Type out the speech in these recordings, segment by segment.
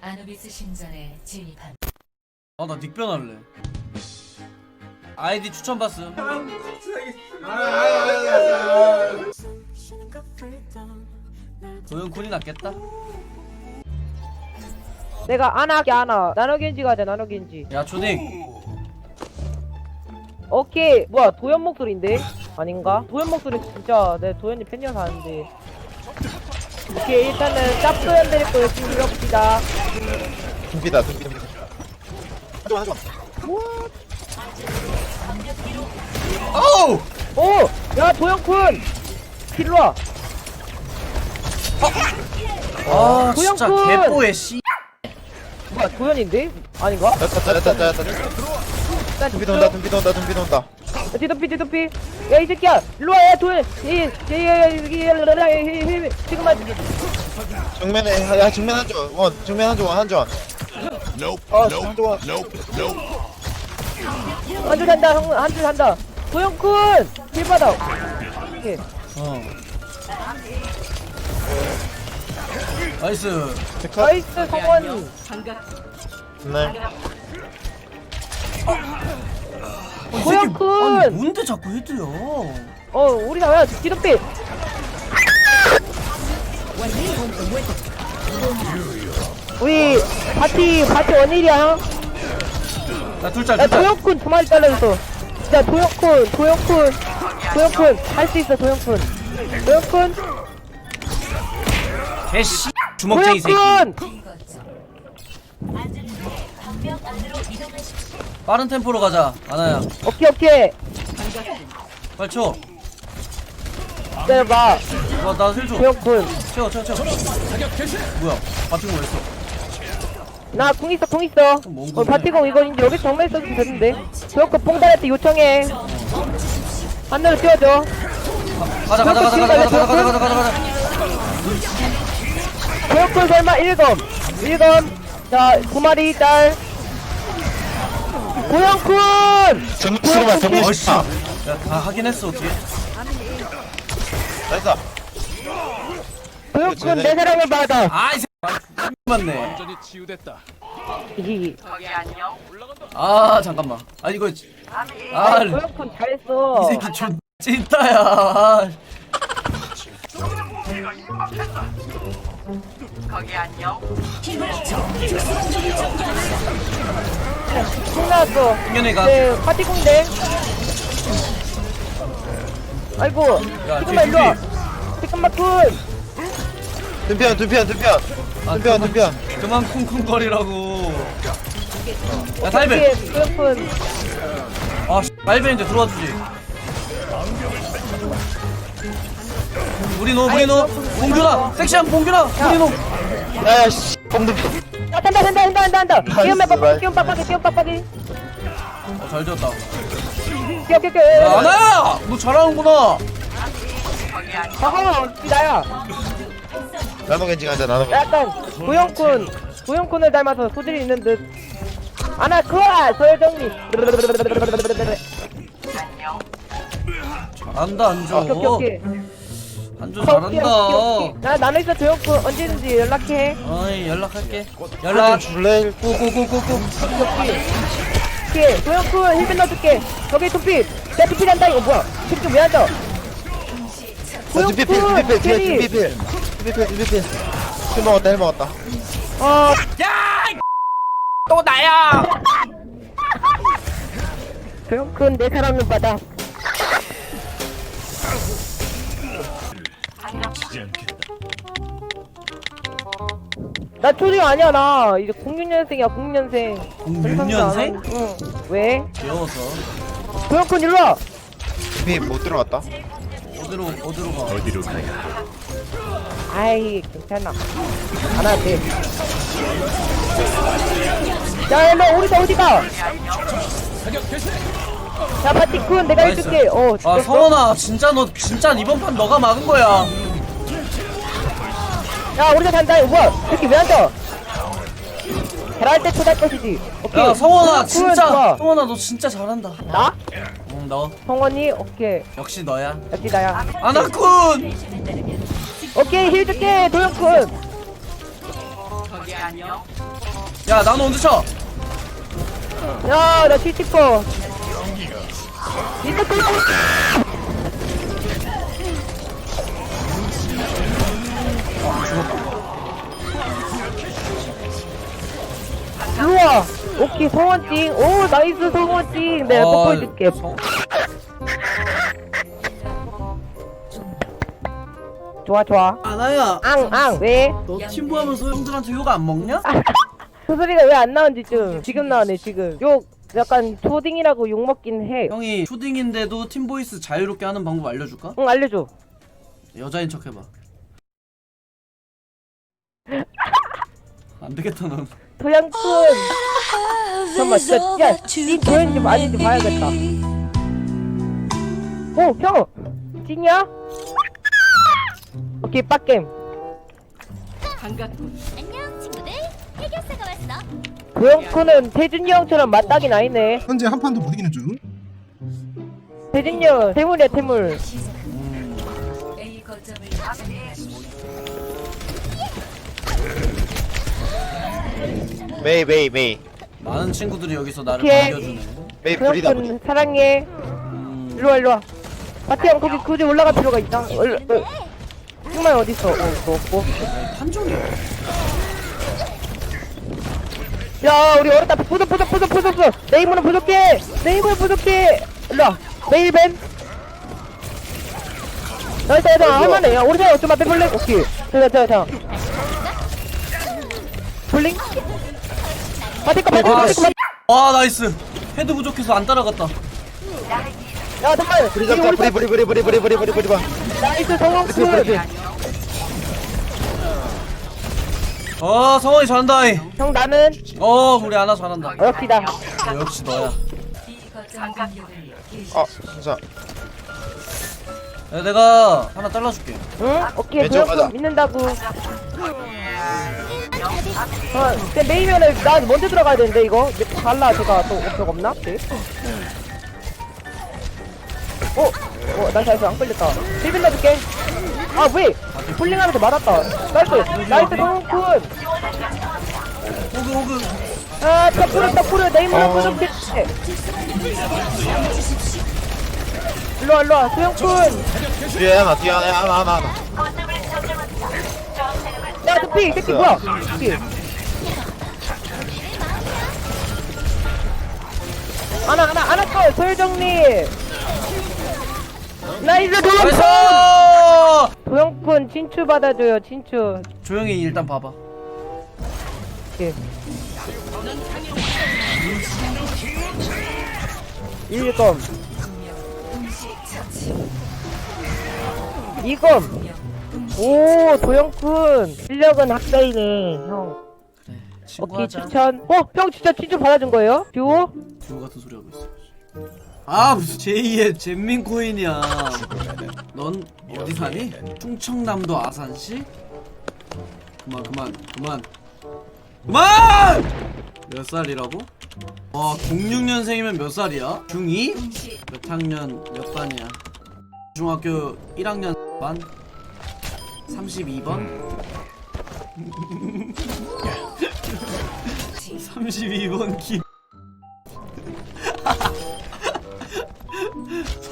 아누비스 신전에 진입한 아나 닉변 할래. 아이디 추천 봤음. 도영쿤이 낫겠다. 내가 안 할게 안아 나노겐지 가자 나노겐지. 야 초딩. 오케이. 뭐야 도현 목소리인데? 아닌가? 도현 목소리 진짜 내 도현이 팬이어서 아는데. 오케이 일단은 짭도현 데리고 열심히 밀어봅시다 둠비다 둠비 둠비 하지마 하지마 어우 오 야 도현쿤 필로 와 아 진짜 도영쿤! 개뽀해 씨 뭐야 도현인데 아닌가 됐다 됐다 됐다 됐다 나 둠비 돈다 둠비 돈다 둠비 돈다 뒤덮이 뒤덮이 야이 새끼야 일로와 야 도현 이 지금만 정면에 야, 야 정면 한조 원 정면 한조 원원 아, 한조 원 한줄 한다 형. 한줄 한다. 도현쿤! 힐 받아. 오케이. 어. 나이스. 데카 나이스 성원. 네. 어, 이 새끼 도영쿤! 아니 뭔데 자꾸 헤드야 어 우리 나와야 뒤덮이 우리 파티 파티 원일이야 형. 나 둘짤 야 둘짤. 도영쿤 두 마리 잘라줬어. 진짜 도영쿤 도영쿤 도영쿤. 할 수 있어 도영쿤. 도영쿤. 개씨 주먹쟁이 새끼. 도영쿤! 빠른 템포로 가자 아나야. 오케이 오케이. 빨리 쳐. 기다려봐. 와나 힐줘. 도영쿤 채워 채워 채워 뭐야? 같은 거 했어? 나 궁 있어 궁 있어. 뭔 어? 파티공 이거 이제 여기 정면 써도 되는데. 도영쿤 뽕달한테 요청해. 하늘로 띄워줘. 가자 가자 가자 가자 가자 가자 가자 가자 가자. 도영쿤 설마 1검. 1검. 자두 마리 딸. 도영쿤! 정면 치고봐 정면 어이씨 야다 하긴 했어 어떻게 나이스 도영쿤 내 사랑을 받아. 아이 새끼 맞네. 히히 아 잠깐만. 아 이거 아이 도영쿤 잘했어. 새끼 좀 찐따야. 아, 신나왔어. 승현이가. 네 파티 공대. 아이고 야, 잠깐만 뒤에 일로와. 잠깐만 쿤 둠피언 둠피언 둠피언. 아, 그만- 둠피언. 그만 쿵쿵거리라고. 야 오케이 도영쿤 아 씨, 달배 이제 들어와 주지. 우리 노 우리 노. 봉준아 섹시한 봉준아. 우리 노. 야야씨 뽕둠피 아 된다 된다 된다 된다 된다. 나이스, 기운 빡빡이 나이스. 기운 빡빡이 기운 빡빡이 어, 잘 지었다. 기어 기어 기어 야 아나야! 너 잘하는구나. 잠깐만 나야 나노 겐지 가자 나노 겐지. 약간 도영쿤 도영쿤을 닮아서 소질이 있는 듯. 아나 그아 소여정리. 잘한다 안조 오케이 오케이 오케이 오케이, 잘한다. 나 나는 있어 도영쿤 언제든지 연락해. 어이 연락할게. 연락. 줄래? 고고고고고 오케이 도영쿤 힐빈 넣어줄게. 저기 투피. 내 투피 한다. 이거 뭐야? 투피 왜 앉아 둠피 필 둠피 필 뒤에 둠피 필. 둠피 필 둠피 필힐 먹었다 힐 먹었다. 어또 나야! 도영쿤 내 사랑을 받아 나 초딩 아니야 나. 이제 06년생이야 06년생. 06년생? 응. 왜? 귀여워서. 도영쿤 일로와. 둠피 못 들어갔다 어디로 어디로 가 아이 괜찮아 안 와도 돼. 야 일로 우리 다 어디가? 자 파티쿤 내가 나이스. 해줄게. 어 아 죽겠어? 성원아 진짜 너 진짜 이번 판 너가 막은 거야 야 우리가 이거 뭐야? 이렇게 왜 앉아? 잘할 때 초달 것이지. 오케이. 야 성원아 진짜 좋아. 성원아 너 진짜 잘한다 나? 응 너 성원이 오케이. 역시 너야 역시 나야. 아나쿤 오케이 힐 줄게 도영쿤. 야 나는 언제 쳐? 야나 칠치퍼 이거 또 우와 오케이 성원찡 오 나이스 성원찡 내가 어, 뽀뽀해줄게 성- 좋아 좋아. 아나야 앙앙. 왜? 너 팀부하면서 형들한테 욕 안 먹냐? 그 소리가 왜 안 나온지 좀 지금 나오네 지금. 욕 약간 초딩이라고 욕 먹긴 해. 형이 초딩인데도 팀보이스 자유롭게 하는 방법 알려줄까? 응 알려줘. 여자인 척 해봐. 안 되겠다 넌. 도양꾼 잠깐만 진짜 야니 도현인지 아닌지 봐야겠다. 오형 찐이야? 오케이 빡겜 안녕 친구들. 해결사가 왔어. 도영쿤은 태준이 형처럼 맞닥이 나이네. 현재 한 판도 못 이기는 중. 태준이 형 태물이야 태물. A 거점을 점령하십시오. 메이 메이 메이 많은 친구들이 여기서 나를 오케이. 반겨주네. 메이 불이다 불이 도영쿤 사랑해. 음, 일로와 일로와. 바티 형 거기 굳이 올라갈 필요가 있나? 얼, 얼. 정말 어딨어? 어, 너 없고 판정이야. 야 우리 어렸다. 부숴 부숴 부숴 부숴 내 힘으로 부족해. 내 힘으로 부족해. 일로와. 메일벤. 나이스 나이스 할만해. 야 우리 사이 좀만 빼볼래? 오케이. 자자 자자. 볼링? 바티꺼 바티꺼 아, 바티꺼 와 나이스. 헤드 부족해서 안 따라갔다. 야 불이 이거 잡자 불이 불이 불이 불이 불이 불이 불이 봐 나이스 성공꾼 어 성원이 잘한다 이. 형 나는 어 우리 아나 잘한다. 어, 역시 너야. B 거점 공격을 개시. 아 진짜 야, 내가 하나 잘라줄게 응? 오케이 왼쪽 도영꾼 가자. 믿는다고 어 근데 메이면은 나 먼저 들어가야 되는데 이거 달라 제가 또 업적 없나? 오케이 어? 어, 난 잘해서 안 걸렸다. 빌빈 넣어줄게. 아, 왜? 폴링하면서 맞았다. 나이스, 나이스, 성훈. 호그 호그 아, 덕후르, 덕후르, 내 힘으로 어. 부족해. 일로와, 일로와, 소영군. 뒤에 하나 뒤에 하나 하나 하나 하나 야, 이 새끼 뭐야? 두피. 하나, 하나, 하나 컷, 소율정리. 나이스, 도영군. 나이스 도영군, 친추 받아줘요, 친추. 조용히 일단 봐봐 오케이. 일검. 처치. 이검. 오, 도영군. 실력은 학사이네, 형. 그래 오케이, 친구하자 추천. 어, 형 진짜 친추 받아준 거예요? 듀오? 듀오 같은 소리 하고 있어 아 무슨 제2의 잼민 코인이야 넌 어디 사니? 충청남도 아산시? 그만 그만 그만 그만! 몇 살이라고? 와 06년생이면 몇 살이야? 중2? 음식 몇 학년 몇 반이야? 중학교 1학년 반? 32번? 32번 김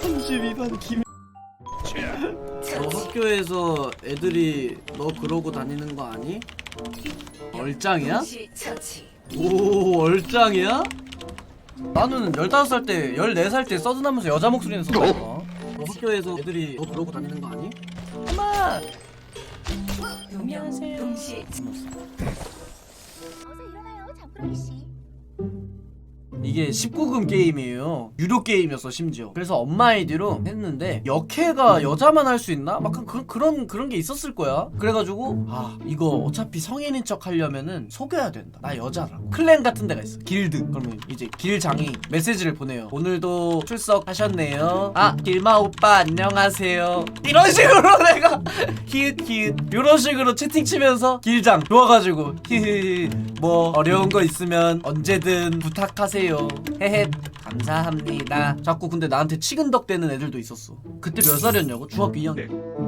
32번 김 너 학교에서 애들이 너 그러고 다니는 거 아니? 얼짱이야? 오 얼짱이야? 나는 15살 때 14살 때 서든하면서 여자 목소리 냈었다 너 학교에서 애들이 너 그러고 다니는 거 아니? 엄마! 두명 음식 어서 일어나요 잠꾸러기 씨 이게 19금 게임이에요. 유료 게임이었어 심지어. 그래서 엄마 아이디로 했는데 역해가 여자만 할 수 있나? 막 그, 그런 그런 게 있었을 거야. 그래가지고 아 이거 어차피 성인인 척 하려면은 속여야 된다. 나 여자라고. 클랜 같은 데가 있어. 길드. 그러면 이제 길장이 메시지를 보내요. 오늘도 출석하셨네요. 아 길마 오빠 안녕하세요. 이런 식으로 내가 히읗 히읗. 이런 식으로 채팅 치면서 길장 좋아가지고 히히히. 뭐 어려운 거 있으면 언제든 부탁하세요 헤헤 감사합니다. 자꾸 근데 나한테 치근덕대는 애들도 있었어. 그때 몇 살이었냐고? 중학교 2학년